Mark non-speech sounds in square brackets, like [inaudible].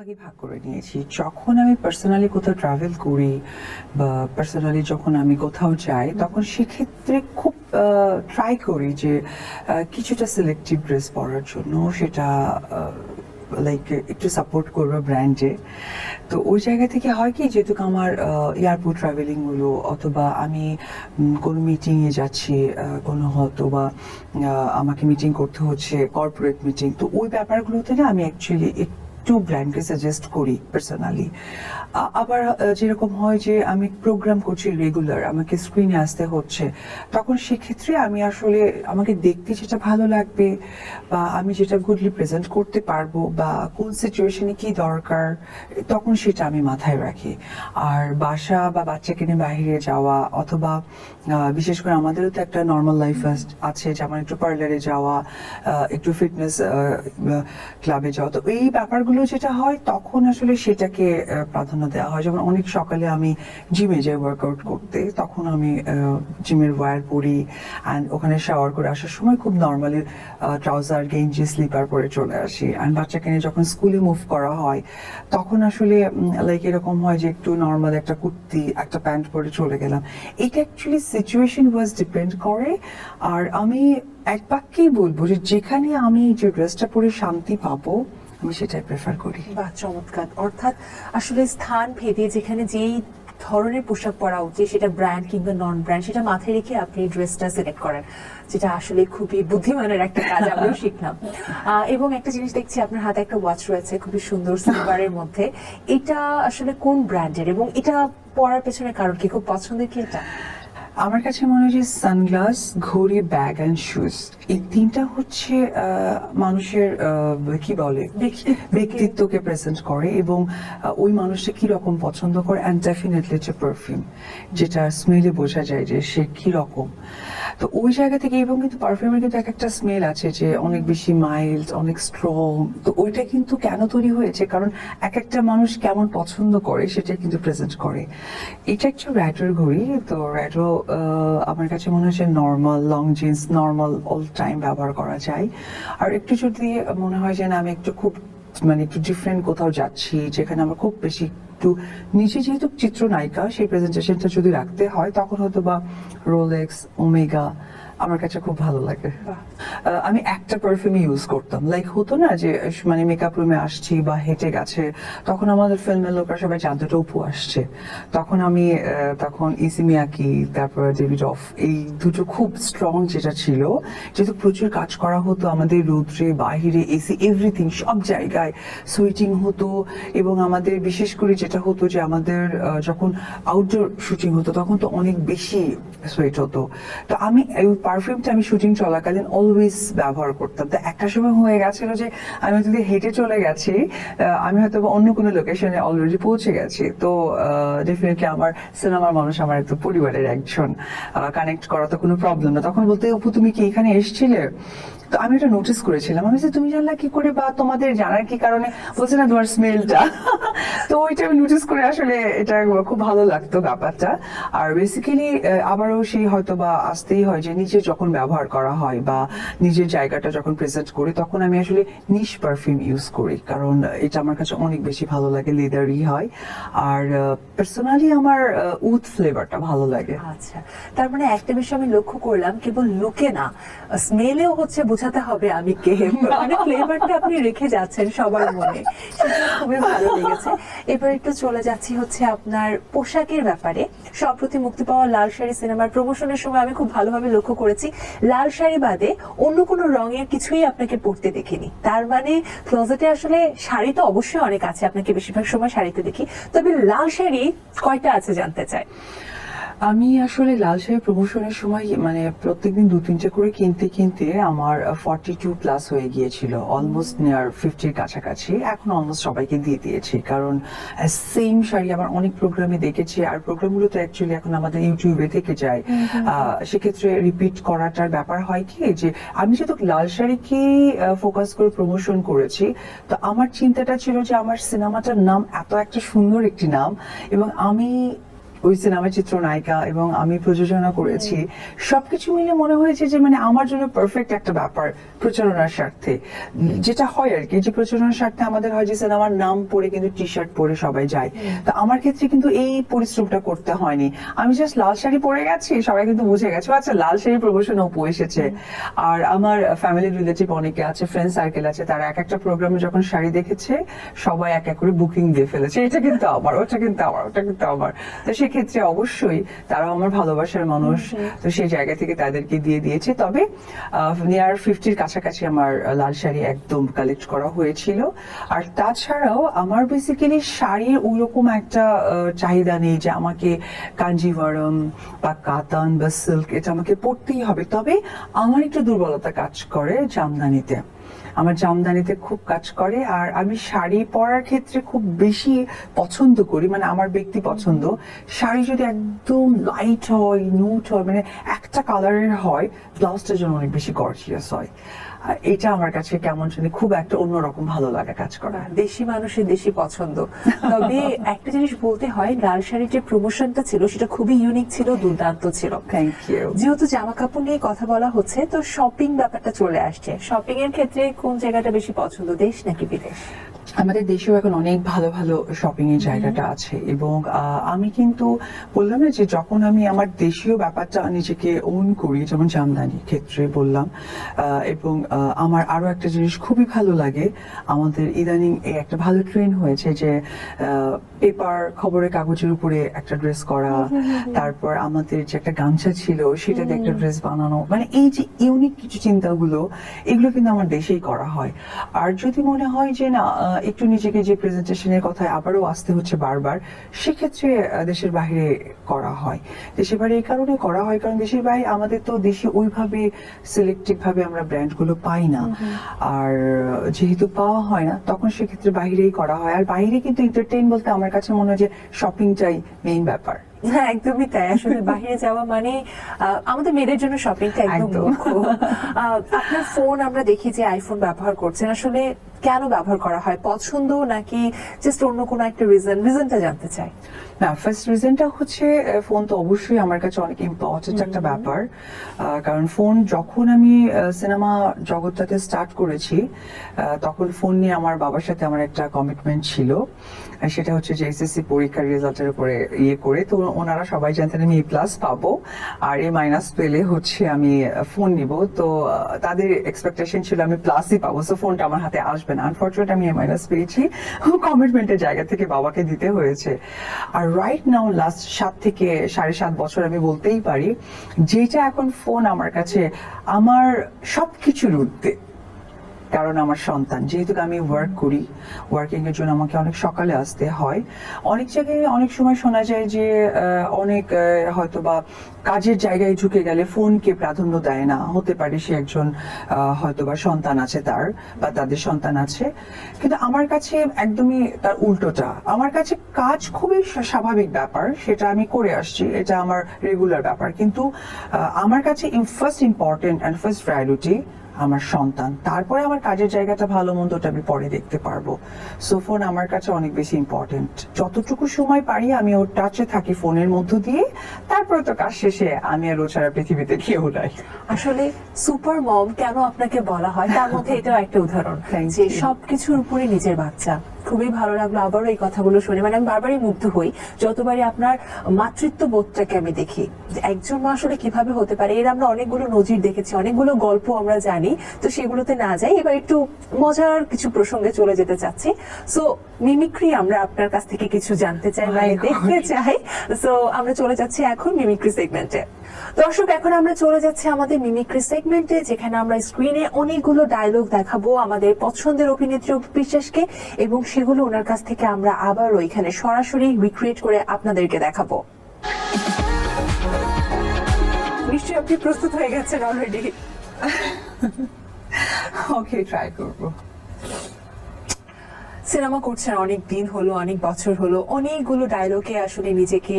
ভাগে ভাগ করে নিয়েছি। যখন আমি পার্সোনালি কোথাও ট্রাভেল করি বা পার্সোনালি যখন আমি কোথাও যাই, তখন সেক্ষেত্রে খুব ট্রাই করি যে কিছুটা সিলেক্টিভ ড্রেস পরার জন্য। সেটা লাইক একটু সাপোর্ট করব ব্র্যান্ডে তো ওই জায়গা থেকে হয় কি, যেহেতু আমার এয়ারপোর্ট ট্রাভেলিং হলো অথবা আমি কোনো মিটিংয়ে যাচ্ছি কোনো হয়তো বা আমাকে মিটিং করতে হচ্ছে কর্পোরেট মিটিং তো ওই ব্যাপারগুলোতে না আমি অ্যাকচুয়ালি একটু ব্র্যান্ডকে সাজেস্ট করি পার্সোনালি আবার যেরকম হয় যে আমি প্রোগ্রাম করছি রেগুলার আমাকে স্ক্রিনে আসতে হচ্ছে, তখন সেক্ষেত্রে আমি আসলে আমাকে দেখতে যেটা ভালো লাগবে বা আমি যেটা গুডলি প্রেজেন্ট করতে পারব বা কোন সিচুয়েশনে কি দরকার, তখন সেটা আমি মাথায় রাখি। আর বাসা বা বাচ্চাকে নিয়ে বাইরে যাওয়া অথবা বিশেষ করে আমাদেরও তো একটা নর্মাল লাইফ আছে যেমন একটু পার্লারে যাওয়া একটু ফিটনেস ক্লাবে যাওয়া, তো এই ব্যাপারগুলো যেটা হয়, তখন আসলে সেটাকে প্রাধান্য দেওয়া হয়। যেমন অনেক সকালে আমি জিমে যাই ওয়ার্কআউট করতে, তখন আমি জিমের ওয়্যার পরি অ্যান্ড ওখানে শাওয়ার করে আসার সময় খুব নর্মালি ট্রাউজার গেঞ্জি স্লিপার পরে চলে আসি। অ্যান্ড বাচ্চাকে নিয়ে যখন স্কুলে মুভ করা হয়, তখন আসলে লাইক এরকম হয় যে একটু নর্মাল একটা কুর্তি, একটা প্যান্ট পরে চলে গেলাম। এটা অ্যাকচুয়ালি সিচুয়েশন ওয়াজ ডিপেন্ড করে। আর আমি এক বাক্যেই বলব যে যেখানে আমি যে ড্রেসটা পরে শান্তি পাবো আমি সেটাই প্রেফার করি। বা চমৎকার। অর্থাৎ আসলে স্থান ভেদে যেখানে যেই ধরনের পোশাক পরা উচিত, সেটা ব্র্যান্ড কিংবা নন ব্র্যান্ড সেটা মাথায় রেখে আপনি ড্রেসটা সিলেক্ট করেন, যেটা আসলে খুবই বুদ্ধিমানের একটা কাজ, আমিও শিখলাম। এবং একটা জিনিস দেখছি, আপনার হাতে একটা ওয়াচ রয়েছে, খুবই সুন্দর সিলভারের মধ্যে। এটা আসলে কোন ব্র্যান্ডের এবং এটা পরার পেছনে কারণ কি? খুব পছন্দের কি এটা? আমার কাছে মনে হয় যে সানগ্লাস ঘড়ি ব্যাগ অ্যান্ড শুজ এই তিনটা হচ্ছে আহ, মানুষের আহ, কি বলে? ব্যক্তিত্বকে- ব্যক্তিত্বকে প্রেজেন্ট করে এবং ওই মানুষটা কি রকম পছন্দ করে অ্যান্ড ডেফিনেটলি হচ্ছে পারফিউম যেটা স্মেলে বোঝা যায় যে সে কি রকম। তো ওই জায়গা থেকে এবং কিন্তু পারফিউমের কিন্তু এক একটা স্মেল আছে যে অনেক বেশি মাইল্ড অনেক স্ট্রং তো ওইটা কিন্তু কেন তৈরি হয়েছে? কারণ এক একটা মানুষ কেমন পছন্দ করে সেটা কিন্তু প্রেজেন্ট করে। এটা একটু র্যাডোর ঘড়ি, তো র্যাডো আমার কাছে মনে হচ্ছে normal long jeans normal all time ব্যবহার করা যায়। আর একটু যদি মনে হয় যে না, আমি একটু খুব মানে একটু ডিফারেন্ট কোথাও যাচ্ছি, যেখানে আমার খুব বেশি একটু নিচে যেহেতু চিত্রনায়িকা সেই প্রেজেন্টেশনটা যদি রাখতে হয় তখন হয়তো বা রোলেক্স ওমেগা আমার কাছে খুব ভালো লাগে। আমি একটা পারফিউম ইউজ করতাম। লাইক হতো না যে মানে মেকআপ রুমে আসছি বা হেঁটে গেছে, তখন আমাদের ফিল্মের লোকরা সবাই জানতো এটা উপু আসছে। তখন আমি তখন ইসিমিয়াকি তারপর ডেভিড অফ এই দুটো খুব স্ট্রং যেটা ছিল, যেহেতু প্রচুর কাজ করা হতো আমাদের রৌদ্রে, বাহিরে এসি এভরিথিং সব জায়গায় সুইটিং হতো এবং আমাদের বিশেষ করে যেটা হতো যে আমাদের যখন আউটডোর শুটিং হতো, তখন তো অনেক বেশি সুইট হতো। তো আমি পারফিউমটা আমি শুটিং চলাকালীন অলওয়েজ ব্যবহার করতাম। তো একটা সময় হয়ে গেছিল যে আমি যদি হেঁটে চলে গেছি আমি হয়তো অন্য কোনো লোকেশনে অলরেডি পৌঁছে গেছি। তো ডেফিনেটলি আমার সিনেমার মানুষ আমার একটু পরিবারের একজন কানেক্ট করা তো কোনো প্রবলেম না। তখন বলতে, অপু, তুমি কি এখানে এসেছিলে? তো আমি এটা নোটিস করেছিলাম। আমি তুমি জানলা কি করে বা তোমাদের জানার কি কারণে? বলছে, না, তোমার স্মেলটা [laughs] তো ওইটা আমি নোটিস করে আসলে এটা খুব ভালো লাগতো ব্যাপারটা। আর বেসিক্যালি আবারও সেই হয়তো বা আসতেই হয় যে নিজে যখন ব্যবহার করা হয় বা নিজের জায়গাটা যখন প্রেজেন্ট করি, তখন আমি আসলে নিশ পারফিউম ইউজ করি। কারণ এটা আমার কাছে অনেক বেশি ভালো লাগে লেদারই হয়। আর পার্সোনালি আমার উথ ফ্লেভারটা ভালো লাগে। আচ্ছা। তার মানে একটা বিষয় আমি লক্ষ্য করলাম, কেবল লুকে না স্মেলেও হচ্ছে বোঝাতে হবে আমি কে। মানে ফ্লেভারটা আপনি রেখে যাচ্ছেন সবার মনে। খুবই ভালো লেগেছে। এবার একটু চলে যাচ্ছি হচ্ছে আপনার পোশাকের ব্যাপারে। সম্প্রতি মুক্তি পাওয়া লাল শাড়ি সিনেমার প্রমোশনের সময় আমি খুব ভালোভাবে লক্ষ্য করেছি। লাল শাড়ি বাদে অন্য কোনো রঙের কিছুই আপনাকে পরতে দেখিনি। তার মানে ক্লোজেটে আসলে শাড়ি তো অবশ্যই অনেক আছে, আপনাকে বেশিরভাগ সময় শাড়িতে দেখি। তবে লাল শাড়ি কয়টা আছে জানতে চাই? আমি আসলে লাল শাড়ি প্রমোশনের সময় মানে প্রত্যেকদিন দু তিনটে করে কিনতে কিনতে আমার ফর্টি টু প্লাস হয়ে গিয়েছিল। অলমোস্ট নিয়ার ফিফটির কাছাকাছি। এখন অলমোস্ট সবাইকে দিয়ে দিয়েছি। কারণ সেম শাড়ি আমার অনেক প্রোগ্রামে দেখেছি। আর প্রোগ্রামগুলো তো অ্যাকচুয়ালি এখন আমাদের ইউটিউবে থেকে যায়। আহ, সেক্ষেত্রে রিপিট করাটার ব্যাপার হয় কি যে আমি যেহেতু লাল শাড়িকেই ফোকাস করে প্রমোশন করেছি তো আমার চিন্তাটা ছিল যে আমার সিনেমাটার নাম এত একটা সুন্দর একটি নাম এবং আমি ওই সিনেমার চিত্রনায়িকা এবং আমি প্রযোজনা করেছি সবকিছু মিলে মনে হয়েছে যে মানে আমার জন্য পারফেক্ট একটা ব্যাপার প্রচারণার স্বার্থে। যেটা হয় আর কি যে প্রচারণার স্বার্থে আমাদের হয় যে সিনেমার নাম পরে কিন্তু টি শার্ট পরে সবাই যায়। তো আমার ক্ষেত্রে কিন্তু এই পরিশ্রমটা করতে হয়নি। আমি জাস্ট লাল শাড়ি পরে গেছি সবাই কিন্তু বুঝে গেছে আচ্ছা লাল শাড়ি প্রমোশন অপু এসেছে। আর আমার ফ্যামিলি রিলেটিভ অনেকে আছে ফ্রেন্ড সার্কেল আছে তারা এক একটা প্রোগ্রামে যখন শাড়ি দেখেছে সবাই এক এক করে বুকিং দিয়ে ফেলেছে। এটা কিন্তু আমার ওটা কিন্তু আমার ওটা কিন্তু আমার। তো সেক্ষেত্রে অবশ্যই তারাও আমার ভালোবাসার মানুষ। তো সেই জায়গা থেকে তাদেরকে দিয়ে দিয়েছে। তবে নিয়ার ফিফটির কাছাকাছি আমার লাল শাড়ি একদম কালেক্ট করা হয়েছিল। আর তাছাড়াও আমার বেসিক্যালি শাড়ির ওইরকম একটা চাহিদা নেই যে আমাকে কাঞ্জিভারম বা কাতান বা সিল্ক এটা আমাকে পড়তেই হবে। তবে আমার একটু দুর্বলতা কাজ করে জামদানিতে। আমার জামদানিতে খুব কাজ করে আর আমি শাড়ি পরার ক্ষেত্রে খুব বেশি পছন্দ করি মানে আমার ব্যক্তি পছন্দ। শাড়ি যদি একদম লাইট হয় নুট হয় মানে একটা কালারের হয় ব্লাউজটা জন্য অনেক বেশি গর্জিয়াস হয়। এটা আমার কাছে কেমন জানি খুব একটা অন্যরকম ভালো লাগা কাজ করা। দেশি মানুষের দেশি পছন্দ। তবে [laughs] একটা জিনিস বলতে হয় লাল শাড়ির যে প্রমোশনটা ছিল সেটা খুবই ইউনিক ছিল দুর্দান্ত ছিল। থ্যাংক ইউ যেহেতু জামা কাপড় নিয়ে কথা বলা হচ্ছে তো শপিং ব্যাপারটা চলে আসছে। শপিং এর ক্ষেত্রে কোন জায়গাটা বেশি পছন্দ দেশ নাকি বিদেশ? আমাদের দেশেও এখন অনেক ভালো ভালো শপিং এর জায়গাটা আছে এবং আহ, আমি কিন্তু বললাম না যে যখন আমি আমার দেশীয় ব্যাপারটা নিজেকে ওন করি যেমন জামদানি ক্ষেত্রে বললাম আহ, এবং আমার আরও একটা জিনিস খুবই ভালো লাগে আমাদের ইদানিং একটা ভালো ট্রেন হয়েছে যে পেপার খবরের কাগজের উপরে একটা ড্রেস করা তারপর আমাদের যে একটা গামছা ছিল সেটাতে একটা ড্রেস বানানো মানে এই যে ইউনিক কিছু চিন্তাগুলো এগুলো কিন্তু আমার দেশেই করা হয়। আর যদি মনে হয় যে না একটু নিজেকে যে প্রেজেন্টেশনের কথায় আবারও আসতে হচ্ছে বারবার সেক্ষেত্রে দেশের বাইরে করা হয়। দেশের বাইরে এই কারণে করা হয় কারণ দেশের বাইরে আমাদের তো দেশে ওইভাবে সিলেক্টিভ ভাবে আমরা ব্র্যান্ডগুলো পাই না। আর যেহেতু পাওয়া হয় না তখন সেক্ষেত্রে বাইরেই করা হয়। আর বাইরে কিন্তু এন্টারটেইন বলতে আমার কাছে মনে হয় যে শপিংটাই মেইন ব্যাপার। হ্যাঁ একদমই তাই। আসলে [laughs] বাইরে যাওয়া মানে আমাদের মেয়েদের জন্য শপিংটা একদম আপনার ফোন আমরা দেখি যে আইফোন ব্যবহার করছেন। আসলে কেন ব্যবহার করা হয়? পছন্দ নাকি জাস্ট অন্য কোনো একটা রিজন রিজনটা জানতে চাই। না ফার্স্ট রিজনটা হচ্ছে ফোন তো অবশ্যই আমার কাছে অনেক ইম্পর্টেন্ট একটা ব্যাপার। কারণ ফোন যখন আমি সিনেমা জগৎটাতে স্টার্ট করেছি তখন ফোন নিয়ে আমার বাবার সাথে আমার একটা কমিটমেন্ট ছিল। সেটা হচ্ছে যে এসএসসি পরীক্ষার রেজাল্টের উপরে ইয়ে করে তো ওনারা সবাই জানতেন আমি এ প্লাস পাবো আর এ মাইনাস পেলে হচ্ছে আমি ফোন নিব। তো তাদের এক্সপেকটেশন ছিল আমি প্লাসই পাবো। সো ফোনটা আমার হাতে আসবে না আনফর্চুনেট আমি এ মাইনাস পেয়েছি। কমিটমেন্টের জায়গা থেকে বাবাকে দিতে হয়েছে। আর রাইট নাও লাস্ট সাত থেকে সাড়ে সাত বছর আমি বলতেই পারি, যেটা এখন ফোন আমার কাছে, আমার সবকিছুর ঊর্ধ্বে। কারণ আমার সন্তান। যেহেতু আমি ওয়ার্ক করি ওয়ার্কিং এর জন্য আমাকে অনেক সকালে আসতে হয়। অনেক জায়গায় অনেক সময় শোনা যায় যে অনেক হয়তো বা কাজের জায়গায় ঢুকে গেলে ফোনকে প্রাধান্য দেয় না। হতে পারে সে একজন হয়তো বা সন্তান আছে তার বা তাদের সন্তান আছে। কিন্তু আমার কাছে একদমই তার উল্টোটা। আমার কাছে কাজ খুবই স্বাভাবিক ব্যাপার, সেটা আমি করে আসছি। এটা আমার রেগুলার ব্যাপার। কিন্তু আমার কাছে first important and first priority আমার সন্তান। তারপরে আমার কাজের জায়গাটা ভালো মন্দ আমি পরে দেখতে পারব। সো ফোন আমার কাছে অনেক বেশি ইম্পর্টেন্ট যতটুকু সময় পারি আমি ওর টাচে থাকি ফোনের মধ্য দিয়ে। তারপরে তো কাজ শেষে আমি আর ও ছাড়া পৃথিবীতে কেউ নাই। আসলে সুপার মম কেন আপনাকে বলা হয়? তার মধ্যে এটাও একটা উদাহরণ। যে. সবকিছুর উপরে নিজের বাচ্চা। খুবই ভালো লাগল আবারও এই কথাগুলো শুনে। মানে আমি বারবারই মুগ্ধ হই যতবারই আপনার মাতৃত্ব বোধটাকে আমি দেখি। একজন মা আসলে কীভাবে হতে পারে? এর আমরা অনেকগুলো নজির দেখেছি অনেকগুলো গল্প আমরা জানি। তো সেগুলোতে না যাই এবার একটু মজার কিছু প্রসঙ্গে চলে যেতে চাচ্ছি। সো মিমিক্রি আমরা আপনার কাছ থেকে কিছু জানতে চাই my মানে দেখতে চাই। সো আমরা চলে যাচ্ছি এখন মিমিক্রি সেগমেন্টে দর্শক এখন আমরা চলে যাচ্ছি আমাদের মিমিক্রি সেগমেন্টে যেখানে আমরা স্ক্রিনে অনেকগুলো ডায়লগ দেখাবো আমাদের পছন্দের অভিনেত্রী বিশ্বাসকে এবং সেগুলো ওনার কাছ থেকে আমরা আবার ওইখানে সরাসরি রিক্রিয়েট করে আপনাদেরকে দেখাবো। নিশ্চয়ই আপনি প্রস্তুত হয়ে গেছেন অলরেডি ওকে ট্রাই করব। সিনেমা করছেন অনেক দিন হলো অনেক বছর হলো অনেকগুলো ডায়লগে আসলে নিজেকে